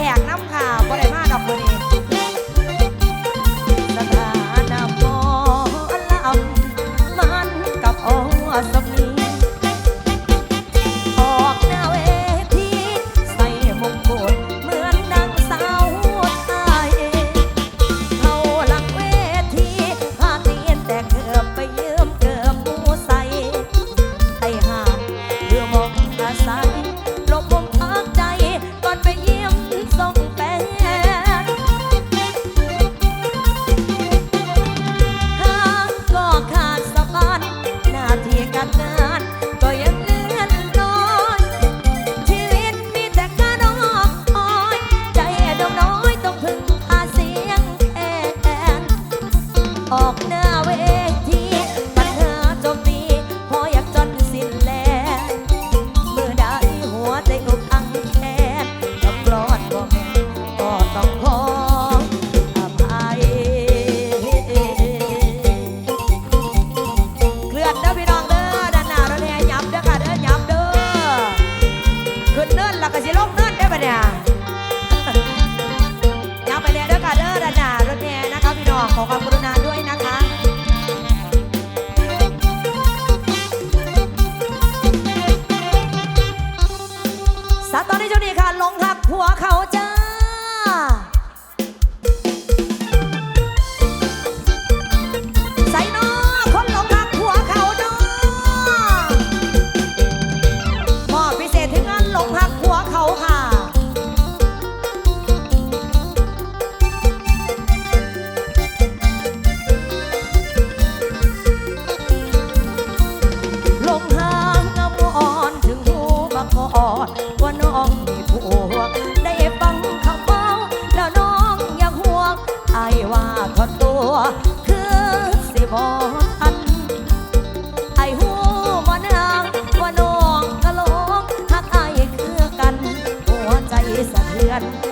แขกน้ำค่ะบ่ได้ โชคดีค่ะลงหักผัวเขาเจอ กัน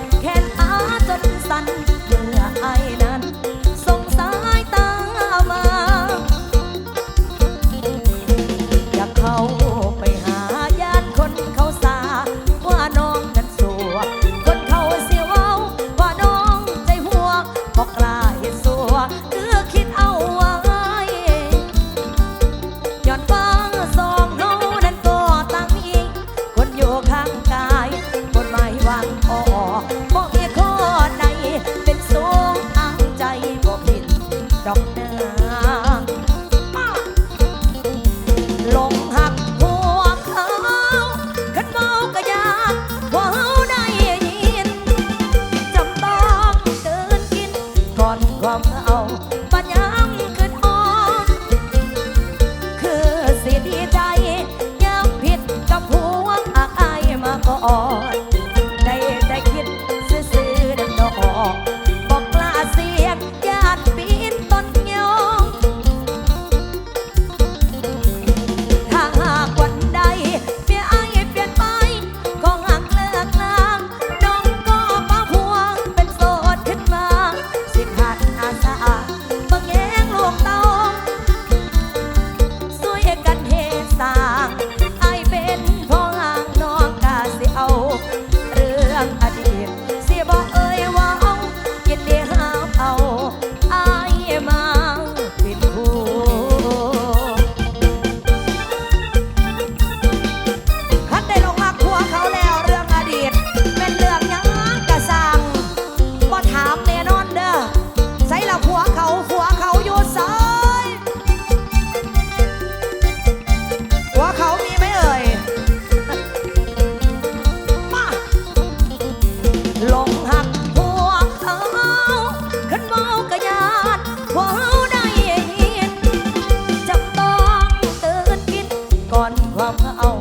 ความเอา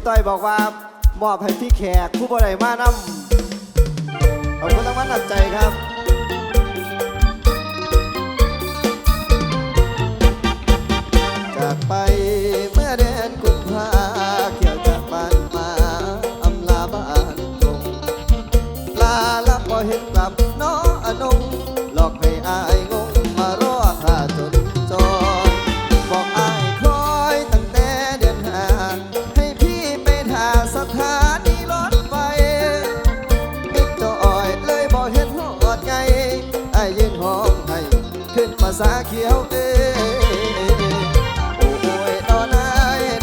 พี่ต้อยบอกว่ามอบให้พี่แขกผู้บริมานำขอบคุณทั้งวันหนักใจครับจากไปเมื่อเดือนกุ สาเขียวเอ้โอ้ยนอนไอ้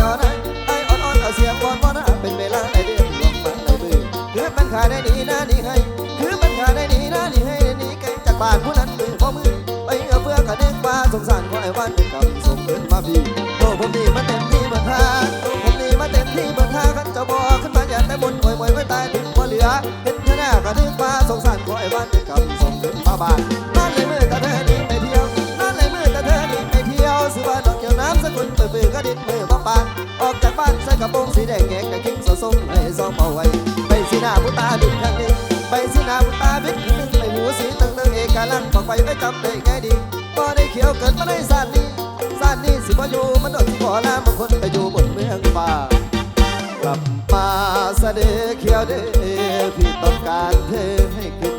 นอนไอ้ไอ้อ่อนเอาเสียงบอลบอลเป็นเวลาในเดือนลงมาในมือคือปัญหาได้หนีนะหนี่ให้คือปัญหาได้หนีนะหนี่ให้หนีไกลจากบ้านผู้นั้นมือพอมือไปเอาเพื่อกระเด็นฟ้าสงสารขอให้วันเป็นกำส่งเงินมาพี่โตผมนี่มาเต็มที่เบิดทางโตผมนี่มาเต็มที่เบิดทางขันจะบอกขึ้นมาอย่าแต่บนโอยมวยไม่ตายถึงว่าเหลือเห็นเธอหน้ากระเด็นฟ้าสงสารขอให้วันเป็น กุลเปื่อยๆก็ดินมือมาปานออกจากบ้านใส่กระโปรงสีแดงแงกแต่กิ้งสะสมให้ซอมเอาไว้ไปสีหน้าผู้ตาดินข้างนึ่งไปสินาบุตาบิดขึ้นไปหูสีตั้งเติงเอกลักษณ์บอกไปไม่จำได้ไงดีพอได้เขียวเกิดมาในสานนี้สานนี้สิบ่อยู่มันโดนที่ขอลาบางคนไปอยู่บนเมืองป่ากลับมาเสด็จเขียวเด้อพี่ต้องการเธอให้ขึ้น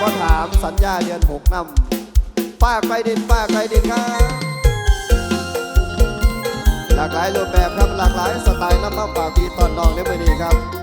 ก็ถามสัญญาเดือนหกนำป้าไกลดินป้าไกลดินครับหลากหลายรูปแบบครับหลากหลายสไตล์น้ำมาฝากพีตอนนองในมือนี้ครับ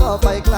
ก็ไปไกล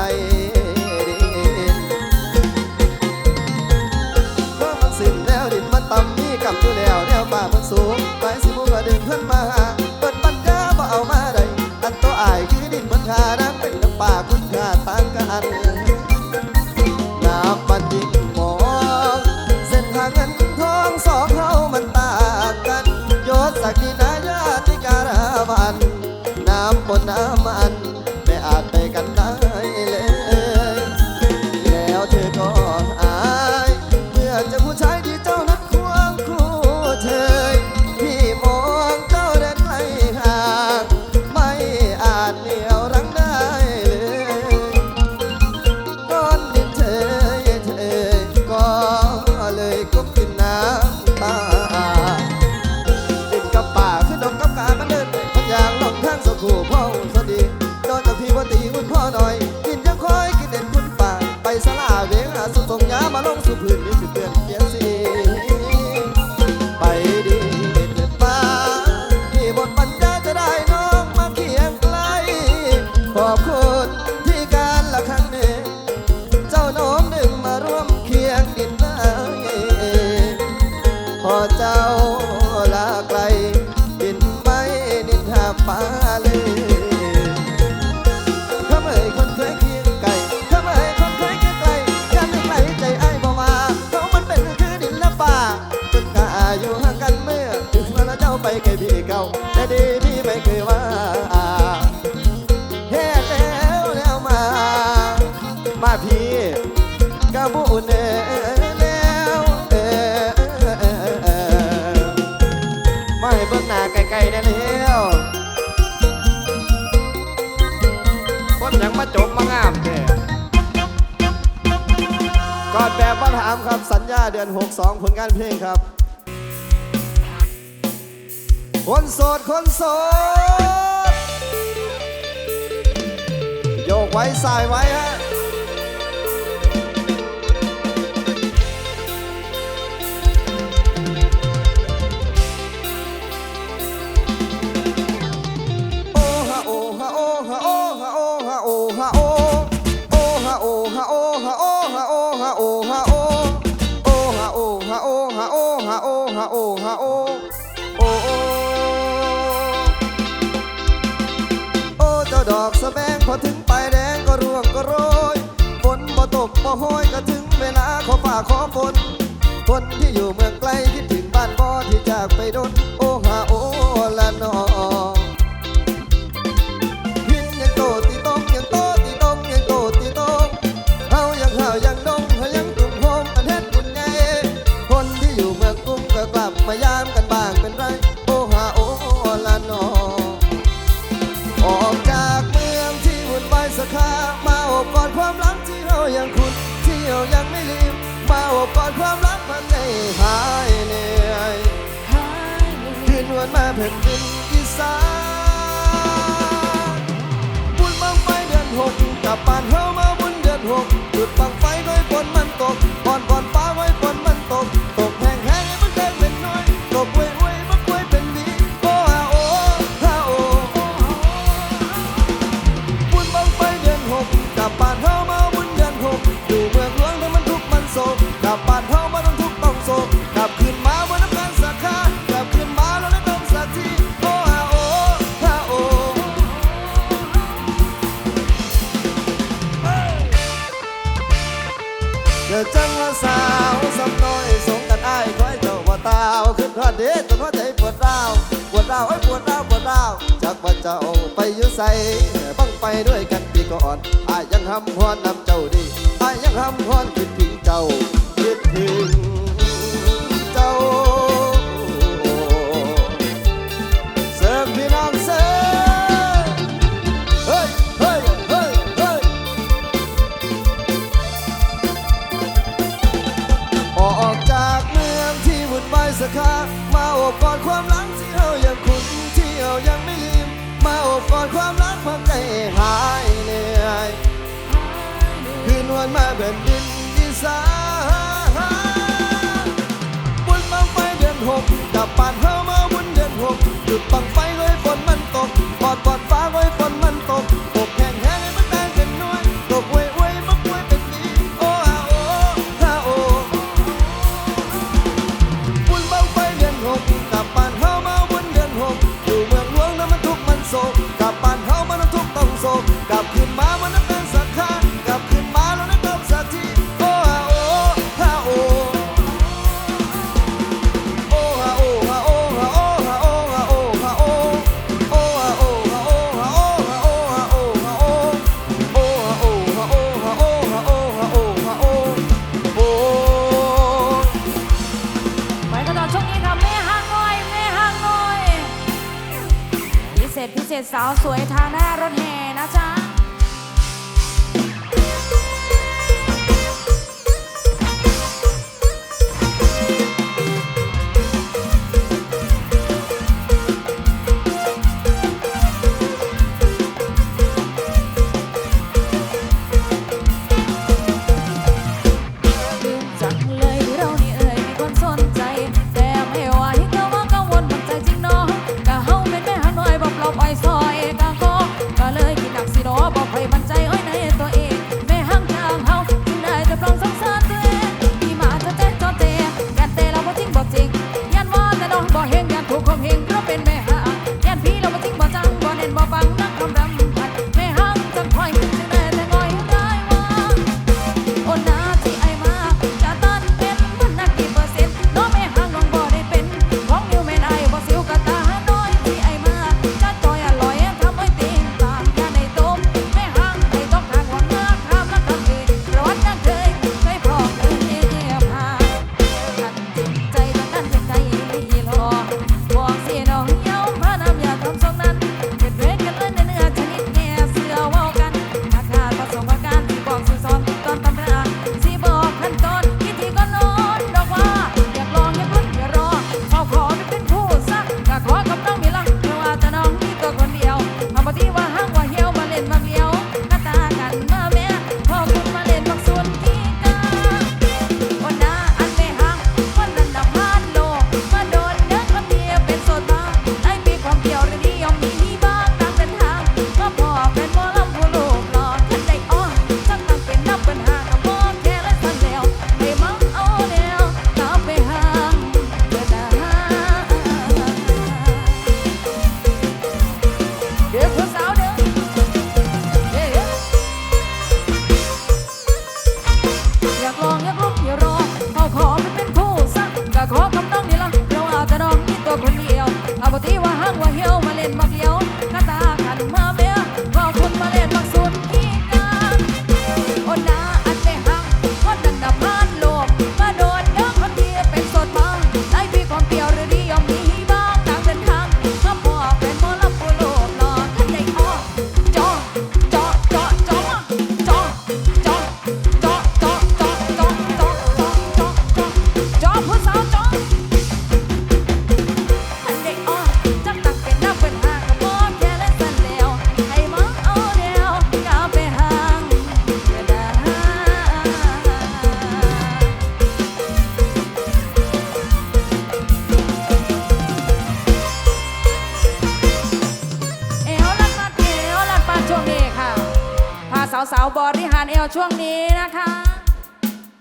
เดือน 62 ผลงานเพลงครับ คนโสด คนโสด โยกไว้สายไว้ฮะ คนที่อยู่เมืองไกลคิดถึง ด้จนหัวใจปวดร้าว ปวดร้าวไอ้ปวดร้าวปวดร้าวจากว่าเจ้าไปอยู่ใส่บังไปด้วยกันปีก่อนอายังห้ำฮวนนำเจ้าดีอายังห้ำฮวนคิดถึงเจ้าคิดถึง ปาดเฮามาวนเดือนหกจุดปังไฟ